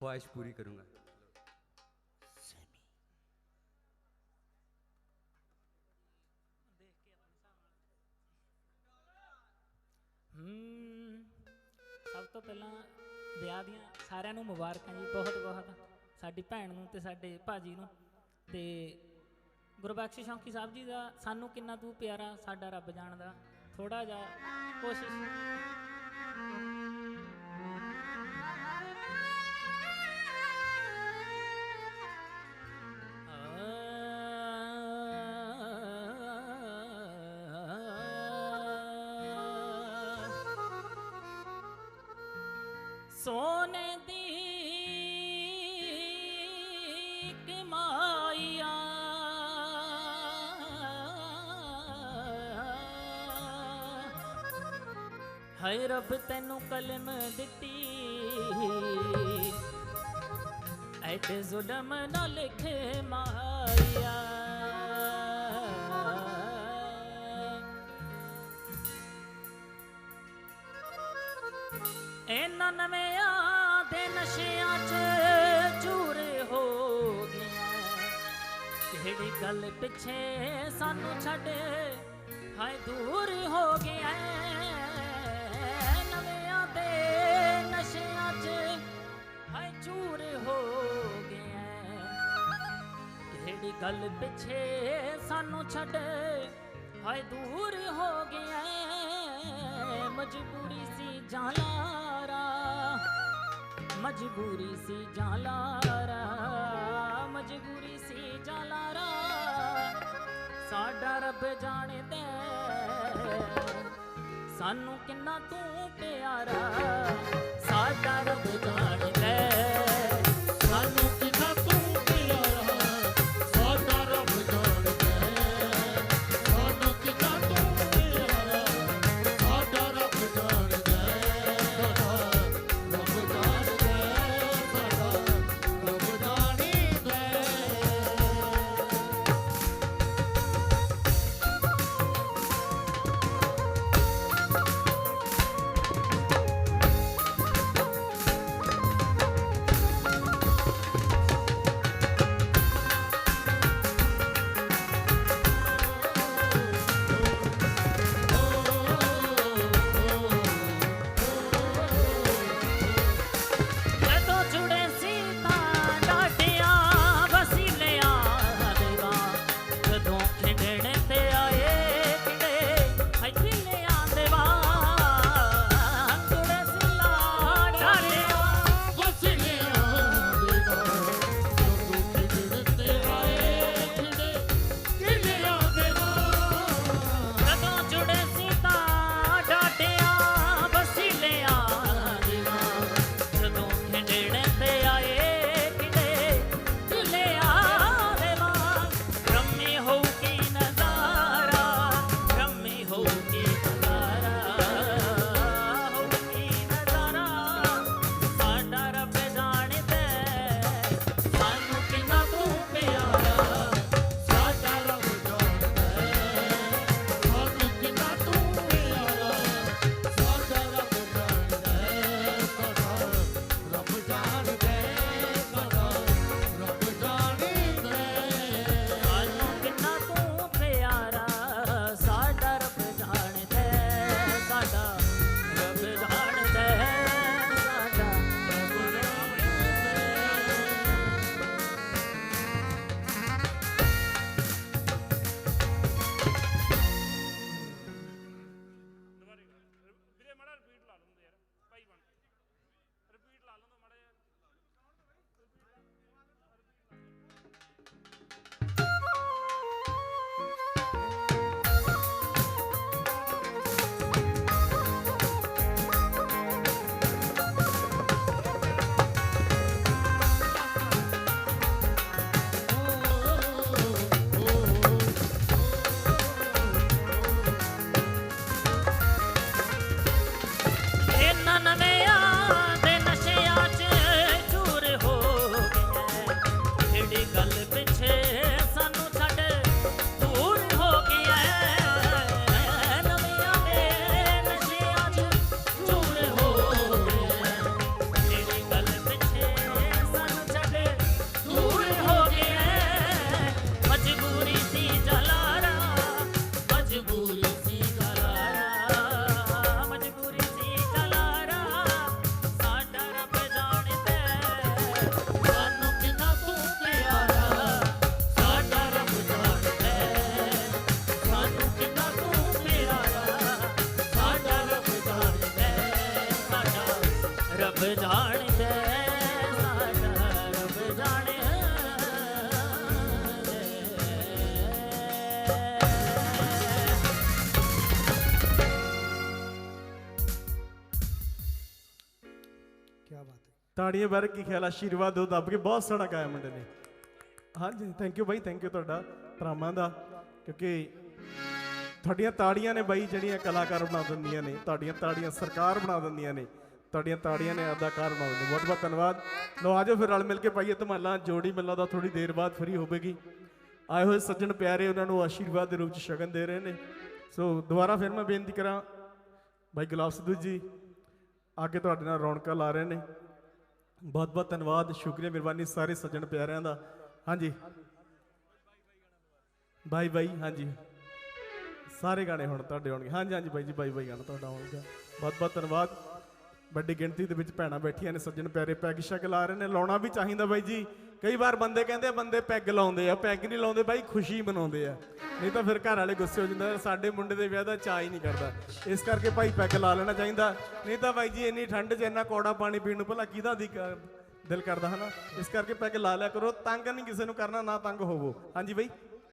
ख्वाहिश पूरी करूंगा ਹਮ, ਸਭ ਤੋਂ ਪਹਿਲਾਂ ਵਿਆਹ ਦੀਆਂ ਸਾਰਿਆਂ ਨੂੰ ਮੁਬਾਰਕਾਂ ਜੀ ਬਹੁਤ ਬਹੁਤ ਸਾਡੀ ਭੈਣ ਨੂੰ ਤੇ ਸਾਡੇ ਭਾਜੀ ਨੂੰ ਤੇ ਗੁਰਬਖਸ਼ ਸ਼ੌਂਕੀ ਸਾਹਿਬ ਜੀ ਦਾ ਸਾਨੂੰ ਕਿੰਨਾ ਤੂੰ ਪਿਆਰਾ ਸਾਡਾ ਰੱਬ ਜਾਣਦਾ ਥੋੜਾ ਜਿਹਾ ਕੋਸ਼ਿਸ਼ ਸੋਨੇ ਦੀ ਕਮਾਈਆ ਹਾਏ ਰੱਬ ਤੈਨੂੰ ਕਲਮ ਦਿੱਤੀ। ਐਡੇ ਜ਼ੁਲਮ ਨਾ ਲਿਖ ਮਾਇਆ। ਕਿਹੜੀ ਗੱਲ ਪਿੱਛੇ ਸਾਨੂੰ ਛੱਡ। ਹਾਏ ਦੂਰ ਹੋ ਗਿਆ ਨਵਿਆਂ ਦੇ ਨਸ਼ਿਆਂ 'ਚ। ਹਾਏ ਚੂਰ ਹੋ ਗਿਆ ਕਿਹੜੀ ਗੱਲ ਪਿੱਛੇ ਸਾਨੂੰ ਛੱਡ। ਹਾਏ ਦੂਰ ਹੋ ਗਿਆ ਮਜਬੂਰੀ ਸੀ ਜਾਲਾਰਾ। ਮਜਬੂਰੀ ਸੀ ਜਾਲਾਰਾ। ਮਜਬੂਰੀ ਸੀ ਜਾਲਾਰਾ। ਸਾਡਾ ਰੱਬ ਜਾਣਦਾ ਸਾਨੂੰ ਕਿੰਨਾ ਤੂੰ ਪਿਆਰਾ ਸਾਡਾ ਰੱਬ ਜਾਣਦਾ ਸਾਨੂੰ ਤਾੜੀਆਂ ਬਾਰੇ ਕੀ ਖਿਆਲ ਆਸ਼ੀਰਵਾਦ ਦਿਓ ਦੱਬ ਕੇ ਬਹੁਤ ਸੋਹਣਾ ਗਾਇਆ ਮੁੰਡੇ ਨੇ। ਹਾਂਜੀ ਥੈਂਕ ਯੂ ਬਾਈ ਥੈਂਕ ਯੂ ਤੁਹਾਡਾ ਭਰਾਵਾਂ ਦਾ, ਕਿਉਂਕਿ ਤੁਹਾਡੀਆਂ ਤਾੜੀਆਂ ਨੇ ਬਾਈ ਜਿਹੜੀਆਂ ਕਲਾਕਾਰ ਬਣਾ ਦਿੰਦੀਆਂ ਨੇ, ਤੁਹਾਡੀਆਂ ਤਾੜੀਆਂ ਸਰਕਾਰ ਬਣਾ ਦਿੰਦੀਆਂ ਨੇ, ਤੁਹਾਡੀਆਂ ਤਾੜੀਆਂ ਨੇ ਅਦਾਕਾਰ ਬਣਾ ਦਿੰਦੇ ਬਹੁਤ ਬਹੁਤ ਧੰਨਵਾਦ। ਲੋ ਆਜੋ ਫਿਰ ਰਲ ਮਿਲ ਕੇ ਪਾਈਏ ਧਮਾਲਾਂ ਜੋੜੀ ਮਿਲਣਾ ਦਾ ਥੋੜੀ ਦੇਰ ਬਾਅਦ ਫਰੀ ਹੋਵੇਗੀ। ਆਏ ਹੋਏ ਸੱਜਣ ਪਿਆਰੇ, ਉਹਨਾਂ ਨੂੰ ਆਸ਼ੀਰਵਾਦ ਦੇ ਰੂਪ ਚ ਸ਼ਗਨ ਦੇ ਰਹੇ ਨੇ। ਸੋ ਦੁਬਾਰਾ ਫਿਰ ਮੈਂ ਬੇਨਤੀ ਕਰਾਂ ਬਾਈ ਗੁਲਾਬ ਸਿੱਧੂ ਜੀ, ਅੱਗੇ ਤੁਹਾਡੇ ਨਾਲ ਰੌਣਕਾਂ ਲਾ ਰਹੇ ਨੇ। ਬਹੁਤ ਬਹੁਤ ਧੰਨਵਾਦ, ਸ਼ੁਕਰੀਆ ਮਿਹਰਬਾਨੀ ਸਾਰੇ ਸੱਜਣ ਪਿਆਰਿਆਂ ਦਾ। ਹਾਂਜੀ। ਬਾਈ ਬਾਈ, ਹਾਂਜੀ। ਸਾਰੇ ਗਾਣੇ ਹੁਣ ਤੁਹਾਡੇ ਆਉਣਗੇ। ਹਾਂਜੀ ਹਾਂਜੀ ਬਾਈ ਜੀ, ਬਾਈ ਬਾਈ ਗਾਣਾ ਤੁਹਾਡਾ ਆਉਣਗਾ। ਬਹੁਤ ਬਹੁਤ ਧੰਨਵਾਦ। ਵੱਡੀ ਗਿਣਤੀ ਦੇ ਵਿੱਚ ਭੈਣਾਂ ਬੈਠੀਆਂ ਨੇ ਸੱਜਣ ਪਿਆਰੇ ਪੈਗ ਸ਼ਕ ਲਾ ਰਹੇ ਨੇ ਲਾਉਣਾ ਵੀ ਚਾਹੀਦਾ ਬਾਈ ਜੀ। ਕਈ ਵਾਰ ਬੰਦੇ ਕਹਿੰਦੇ ਆ, ਬੰਦੇ ਪੈਗ ਲਾਉਂਦੇ ਆ ਪੈਗ ਨਹੀਂ ਲਾਉਂਦੇ ਬਾਈ ਖੁਸ਼ੀ ਮਨਾਉਂਦੇ ਆ। ਨਹੀਂ ਤਾਂ ਫਿਰ ਘਰ ਵਾਲੇ ਗੁੱਸੇ ਹੋ ਜਾਂਦੇ ਸਾਡੇ ਮੁੰਡੇ ਦੇ ਵਿਆਹ ਦਾ ਚਾਅ ਹੀ ਨਹੀਂ ਕਰਦਾ। ਇਸ ਕਰਕੇ ਭਾਈ ਪੈਗ ਲਾ ਲੈਣਾ ਚਾਹੀਦਾ। ਨਹੀਂ ਤਾਂ ਬਾਈ ਜੀ ਇੰਨੀ ਠੰਡ 'ਚ ਇੰਨਾ ਕੌੜਾ ਪਾਣੀ ਪੀਣ ਨੂੰ ਭਲਾ ਕਿਹਦਾ ਦੀ ਦਿਲ ਕਰਦਾ ਹਨਾ? ਇਸ ਕਰਕੇ ਪੈਗ ਲਾ ਲਿਆ ਕਰੋ ਤੰਗ ਨਹੀਂ ਕਿਸੇ ਨੂੰ ਕਰਨਾ ਨਾ ਤੰਗ ਹੋਵੋ। ਹਾਂਜੀ ਬਾਈ?